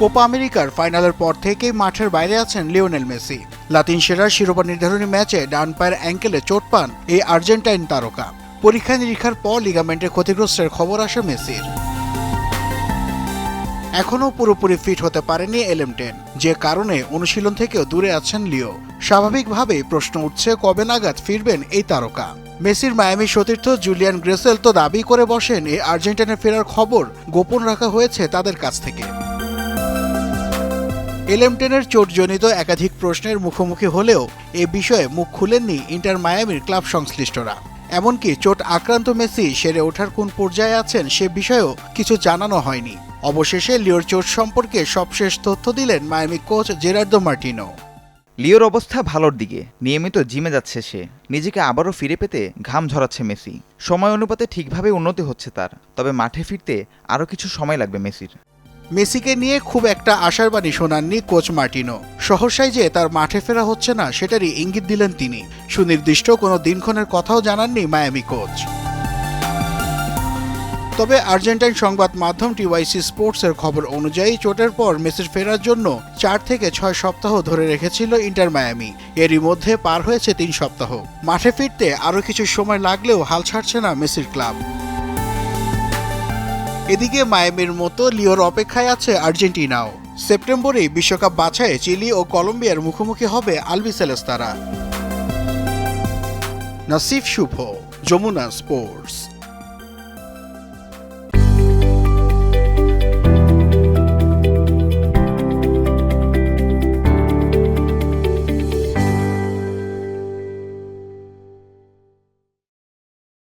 Copa আমেরিকার ফাইনালের পর থেকেই মাঠের বাইরে আছেন লিওনেল মেসি। লাতিন সেরার শিরোপা নির্ধারণী ম্যাচে ডান পায়ের অ্যাঙ্কেলে চোট পান এই আর্জেন্টাইন তারকা। পরীক্ষা নিরীক্ষার পর লিগামেন্টের ক্ষতিগ্রস্তের খবর আসে মেসির। এখনও পুরোপুরি ফিট হতে পারেনি এলেমটেন যে কারণে অনুশীলন থেকেও দূরে আছেন লিও। স্বাভাবিকভাবেই প্রশ্ন উঠছে কবে নাগাদ ফিরবেন এই তারকা। মেসির মায়ামি সতীর্থ জুলিয়ান গ্রেসেল তো দাবি করে বসেন, এই আর্জেন্টিনার ফেরার খবর গোপন রাখা হয়েছে তাদের কাছ থেকে। এলেমটেনের চোটজনিত একাধিক প্রশ্নের মুখোমুখি হলেও এ বিষয়ে মুখ খুলেননি ইন্টার মায়ামির ক্লাব সংশ্লিষ্টরা। এমনকি চোট আক্রান্ত মেসি সেরে ওঠার কোন পর্যায়ে আছেন সে বিষয়েও কিছু জানানো হয়নি। অবশেষে লিওর চোট সম্পর্কে সবশেষ তথ্য দিলেন মায়ামি কোচ জেরার্দো মার্টিনো। লিওর অবস্থা ভালোর দিকে, নিয়মিত জিমে যাচ্ছে সে। নিজেকে আবারও ফিরে পেতে ঘাম ঝরাচ্ছে মেসি। সময় অনুপাতে ঠিকভাবে উন্নতি হচ্ছে তার। তবে মাঠে ফিরতে আরও কিছু সময় লাগবে মেসির। মেসিকে নিয়ে খুব একটা আশার বাণী শোনাননি কোচ মার্টিনো। সহসাই যে তার মাঠে ফেরা হচ্ছে না, সেটারই ইঙ্গিত দিলেন তিনি। সুনির্দিষ্ট কোনো দিনক্ষণের কথাও জানাননি মায়ামি কোচ। তবে আর্জেন্টাইন সংবাদ মাধ্যম টিওয়াইসি স্পোর্টসের খবর অনুযায়ী চোটের পর মেসির ফেরার জন্য চার থেকে ছয় সপ্তাহ ধরে রেখেছিল ইন্টার মায়ামি। এরই মধ্যে পার হয়েছে তিন সপ্তাহ। মাঠে ফিরতে আরও কিছু সময় লাগলেও হাল ছাড়ছে না মেসির ক্লাব। এদিকে মায়ামির মতো লিওর অপেক্ষায় আছে আর্জেন্টিনাও। সেপ্টেম্বরে বিশ্বকাপ বাছায় চিলি ও কলম্বিয়ার মুখোমুখি হবে আলবিসেলেস্তারা নাসিফ শুভ, যমুনা স্পোর্টস।